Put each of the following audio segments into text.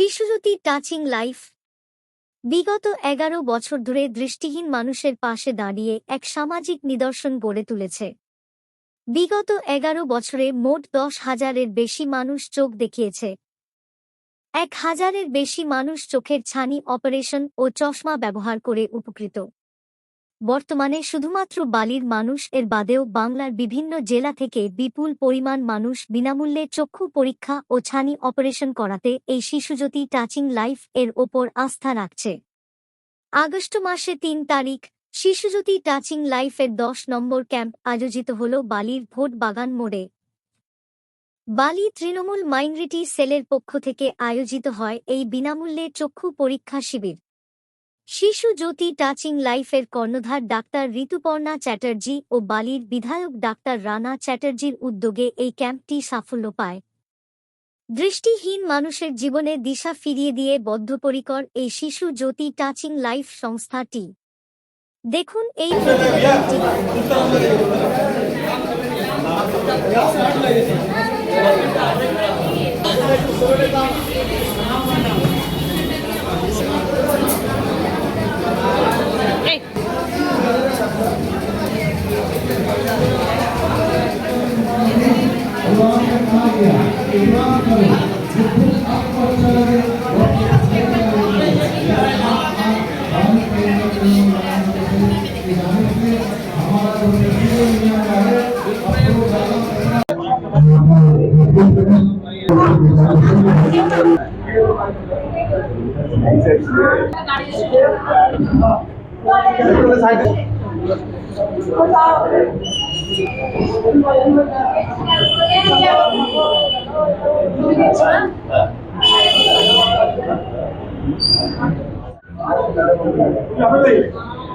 শিশুজ্যোতি touching life বিগত এগারো বছর ধরে দৃষ্টিহীন মানুষের পাশে দাঁড়িয়ে এক সামাজিক নিদর্শন গড়ে তুলেছে। বিগত এগারো বছরে মোট দশ হাজারের বেশি মানুষ চোখ দেখিয়েছে। এক হাজারের বেশি মানুষ চোখের ছানি অপারেশন ও চশমা ব্যবহার করে উপকৃত। বর্তমানে শুধুমাত্র বালির মানুষ, এর বাদেও বাংলার বিভিন্ন জেলা থেকে বিপুল পরিমাণ মানুষ বিনামূল্যে চক্ষু পরীক্ষা ও ছানি অপারেশন করাতে এই শিশুজ্যোতি টাচিং লাইফ এর ওপর আস্থা রাখছে। আগস্ট মাসে তিন তারিখ, শিশুজ্যোতি টাচিং লাইফের দশ নম্বর ক্যাম্প আয়োজিত হল বালির ভোট বাগান মোড়ে। বালি তৃণমূল মাইনরিটি সেলের পক্ষ থেকে আয়োজিত হয় এই বিনামূল্যে চক্ষু পরীক্ষা শিবির। শিশু জ্যোতি টাচিং লাইফের কর্ণধার ডাক্তার ঋতুপর্ণা চ্যাটার্জি ও বালির বিধায়ক ডাক্তার রানা চ্যাটার্জির উদ্যোগে এই ক্যাম্পটি সাফল্য পায়। দৃষ্টিহীন মানুষের জীবনে দিশা ফিরিয়ে দিয়ে বদ্ধপরিকর এই শিশু জ্যোতি টাচিং লাইফ সংস্থাটি। দেখুন এই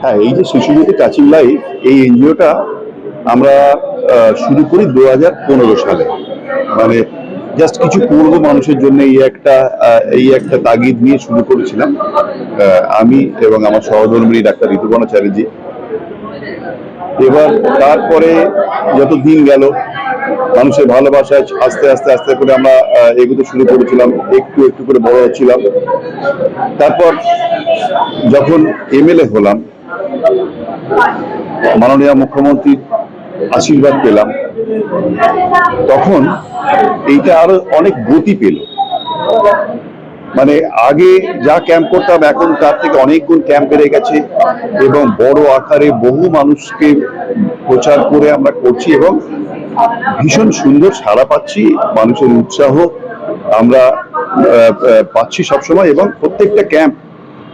হ্যাঁ এই যে শিশুজ্যোতি টাচিং লাইফ, এই এনজিওটা আমরা শুরু করি দু হাজার পনেরো সালে। মানে জাস্ট কিছু পূর্ব মানুষের জন্য এই একটা এই একটা তাগিদ নিয়ে শুরু করেছিলাম। আমি এবং আমার সহধর্মিনী ডাক্তার ঋতুপর্ণা চ্যাটার্জি। এবার তারপরে যত দিন গেল, মানুষের ভালোবাসায় আস্তে আস্তে আস্তে করে আমরা এগোতে শুরু করেছিলাম, একটু একটু করে বড় হচ্ছিলাম। তারপর যখন এমএলএ হলাম, মাননীয় মুখ্যমন্ত্রীর আশীর্বাদ পেলাম, তখন এইটা আরও অনেক গতি পেল। মানে আগে যা ক্যাম্প করতাম, এখন তার থেকে অনেক গুণ ক্যাম্প বেড়ে গেছে এবং বড় আকারে বহু মানুষকে প্রচার করে আমরা করছি এবং ভীষণ সুন্দর সাড়া পাচ্ছি, মানুষের উৎসাহ আমরা পাচ্ছি সবসময় এবং প্রত্যেকটা ক্যাম্প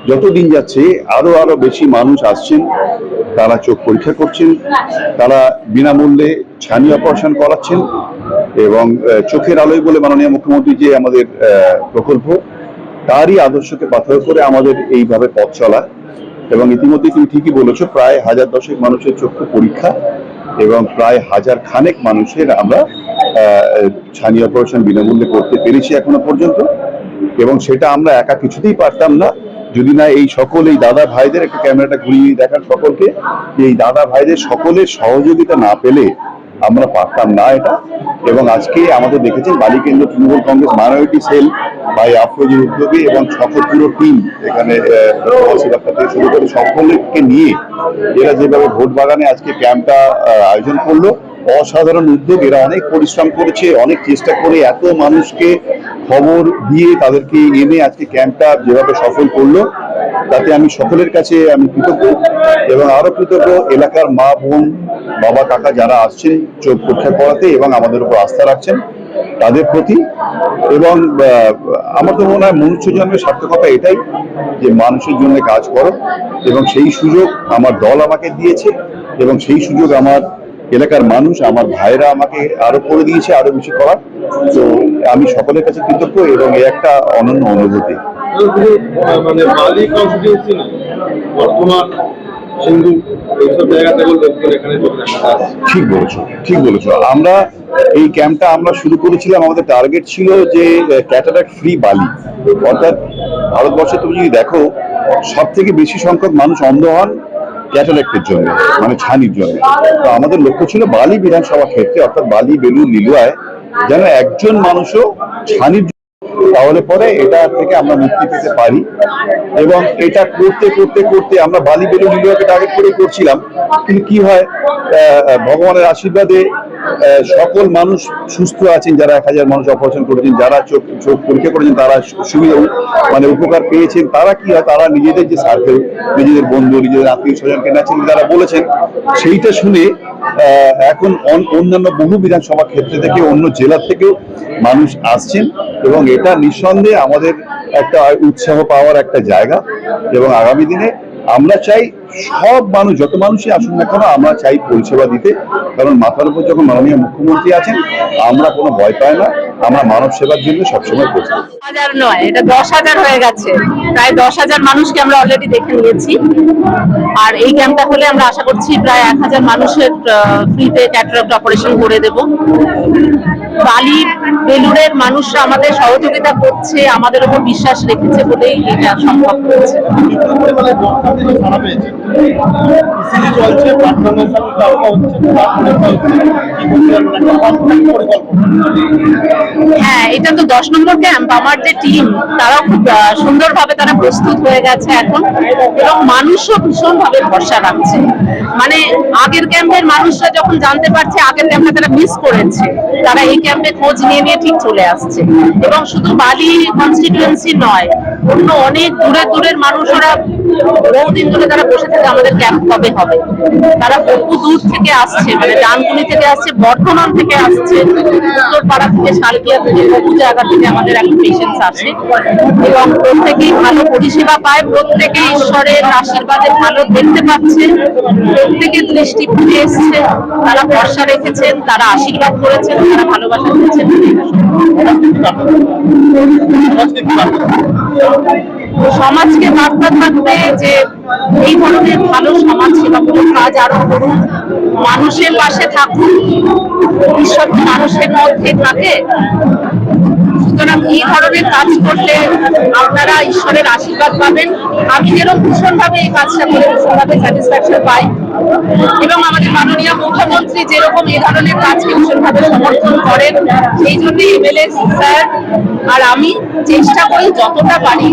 যত দিন যাচ্ছে আরও আরও বেশি মানুষ আসছেন, তারা চোখ পরীক্ষা করছেন, তারা বিনামূল্যে ছানি অপারেশন করাচ্ছেন এবং চোখের আলোয় বলে মাননীয় মুখ্যমন্ত্রী যে আমাদের প্রকল্প তারই আদর্শকে পাথর করে আমাদের এইভাবে পথ চলা। এবং ইতিমধ্যে তুমি ঠিকই বলেছ, প্রায় হাজার দশেক মানুষের চক্ষু পরীক্ষা এবং প্রায় হাজার খানেক মানুষের আমরা ছানি অপারেশন বিনামূল্যে করতে পেরেছি এখনও পর্যন্ত। এবং সেটা আমরা একা কিছুতেই পারতাম না। যদি না এই সকল এই দাদা ভাইদের একটা ক্যামেরাটা ঘুরিয়ে দেখার সকলকে এই দাদা ভাইদের সকলের সহযোগিতা না পেলে আমরা পারতাম না এটা। এবং আজকে আমাদের দেখেছেন বালিকেন্দ্র তৃণমূল কংগ্রেস মাইনরিটি সেল ভাই আফরোজের উদ্যোগে এবং সকল পুরো টিম এখানে থেকে শুরু করে সকলকে নিয়ে এরা যেভাবে ভোট বাগানে আজকে ক্যাম্পটা আয়োজন করল, অসাধারণ উদ্যোগ, এরা অনেক পরিশ্রম করেছে, অনেক চেষ্টা করে এত মানুষকে খবর দিয়ে তাদেরকে এনে আজকে ক্যাম্পটা যেভাবে সফল করল তাতে আমি সকলের কাছে আমি কৃতজ্ঞ এবং আরও কৃতজ্ঞ, এলাকার মা, বোন, বাবা, কাকা যারা আসছেন চোখ পরীক্ষা করাতে এবং আমাদের উপর আস্থা রাখছেন তাদের প্রতি এবং আমার তো মনে হয় মনুষ্য জন্মের সার্থকতা এটাই যে মানুষের জন্য কাজ করো এবং সেই সুযোগ আমার দল আমাকে দিয়েছে এবং সেই সুযোগ আমার এলাকার মানুষ, আমার ভাইরা আমাকে আরও করে দিয়েছে আরও বেশি করার। তো আমি সকলের কাছে কৃতজ্ঞ এবং এ একটা অনন্য অনুভূতি। মানে বালি কনস্টিটিউন্সি না বর্তমান সিন্ধু, এইসব এখানে ঠিক বলেছ ঠিক বলেছ। আমরা এই ক্যাম্পটা আমরা শুরু করেছিলাম, আমাদের টার্গেট ছিল যে ফ্রি বালি। অর্থাৎ ভারতবর্ষে তুমি যদি দেখো সব থেকে বেশি সংখ্যক মানুষ অন্ধ হন ক্যাটারাক্টের জন্য মানে ছানির জন্য। তো আমাদের লক্ষ্য ছিল বালি বিধানসভা ক্ষেত্রে, অর্থাৎ বালি বেলুর লিলুয়ায় যেন একজন মানুষও ছানির তাহলে পরে এটা থেকে আমরা মুক্তি পেতে পারি। এবং এটা করতে করতে করতে আমরা বালি বেলু নিউইয়র্কে টার্গেট করে করছিলাম। কিন্তু কি হয় ভগবানের আশীর্বাদে সকল মানুষ সুস্থ আছেন, যারা এক হাজার মানুষ অপারেশন করেছেন, যারা চোখ চোখ পরীক্ষা করেছেন, তারা সুবিধা মানে উপকার পেয়েছেন। তারা কি হয়, তারা নিজেদের যে সার্কেল নিজেদের বন্ধু, নিজেদের আত্মীয় স্বজনকে ন্যাচারালি তারা বলেছেন, সেইটা শুনে এখন অন্যান্য বহু বিধানসভা ক্ষেত্রে থেকে অন্য জেলা থেকেও মানুষ আসছেন এবং এটা নিঃসন্দেহে আমাদের একটা উৎসাহ পাওয়ার একটা জায়গা। এবং আগামী দিনে আমরা চাই সব মানুষ, যত মানুষই আসুন না কেন, আমরা চাই পরিষেবা দিতে। কারণ মাথার উপর যখন মাননীয় মুখ্যমন্ত্রী আছেন, আমরা কোনো ভয় পাই না, আমরা মানব সেবার জন্য সবসময় প্রস্তুত। হাজার নয়, এটা দশ হাজার হয়ে গেছে। প্রায় দশ হাজার মানুষকে আমরা অলরেডি দেখে নিয়েছি। আর এই ক্যাম্পটা হলে আমরা আশা করছি প্রায় এক হাজার মানুষের ফ্রিতে ক্যাটারাক্ট অপারেশন করে দেব। বালি বেলুড়ের মানুষরা আমাদের সহযোগিতা করছে, আমাদের উপর বিশ্বাস রেখেছে বলেই এটা সম্ভব হয়েছে। হ্যাঁ এটা তো দশ নম্বর ক্যাম্প আমার যে টিম তারাও খুব সুন্দরভাবে তারা প্রস্তুত হয়ে গেছে এখন এবং মানুষও ভীষণ ভাবে ভরসা রাখছে। মানে আগের ক্যাম্পের মানুষরা যখন জানতে পারছে, আগের ক্যাম্পে তারা মিস করেছে, তারা এই ক্যাম্পে খোঁজ নিয়ে নিয়ে ঠিক চলে আসছে। এবং শুধু বালি কনস্টিটিউয়েন্সি নয়, অন্য অনেক দূরের দূরের মানুষরা বহুদিন ধরে তারা বসে থাকে আমাদের ক্যাম্প কবে হবে। তারা বহু দূর থেকে আসছে মানে ডানকুনি থেকে আসছে, বর্ধমান থেকে আসছে, উত্তরপাড়া থেকে শালকিয়া থেকে বহু জায়গা থেকে আমাদের এখন পেশেন্টস আসে এবং প্রত্যেকেই ভালো পরিষেবা পায় প্রত্যেকে ঈশ্বরের আশীর্বাদে ভালো দেখতে পাচ্ছে প্রত্যেকে দৃষ্টি ফিরে এসছে। তারা ভরসা রেখেছেন, তারা আশীর্বাদ করেছেন, তারা ভালোবাসা সমাজকে বার্তা থাকবে যে এই ধরনের ভালো সমাজ সেবামূলক কাজ আরও করুন। মানুষের পাশে থাকুন। ঈশ্বর মানুষের মধ্যে থাকে। সুতরাং এই ধরনের কাজ করলে আপনারা ঈশ্বরের আশীর্বাদ পাবেন। আমি যেরকম ভীষণ ভাবে এই কাজটা করে ভীষণ ভাবে স্যাটিসফ্যাকশন পাই। এবং আমাদের মাননীয় মুখ্যমন্ত্রী যেরকম এই ধরনের কাজকে ভীষণ ভাবে সমর্থন করেন, সেই জন্য এমএলএ স্যার আর আমি চেষ্টা করি যতটা পারি।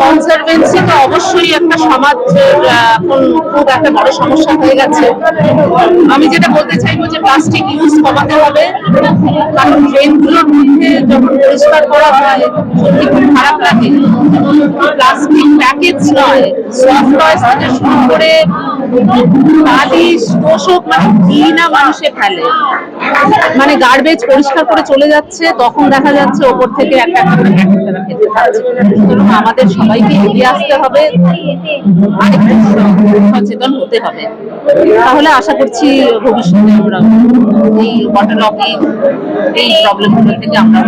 কনজারভেন্সি তো অবশ্যই একটা সমাজের এখন খুব একটা বড় সমস্যা হয়ে গেছে আমি যেটা বলতে চাইব যে প্লাস্টিক ইউজ কমাতে হবে, কারণ ড্রেনগুলোর মধ্যে পরিষ্কার করা হয়। প্লাস্টিক নয় সফট টয়েস থেকে শুরু করে মানে ফেলে। মানে গার্বেজ পরিষ্কার করে চলে যাচ্ছে, তখন দেখা যাচ্ছে ওপর থেকে একটা আমাদের সবাইকে এগিয়ে আসতে হবে। সচেতন হতে হবে। তাহলে আশা করছি ভবিষ্যতে আমরা এই ওয়াটার এই প্রবলেমগুলো থেকে আমরা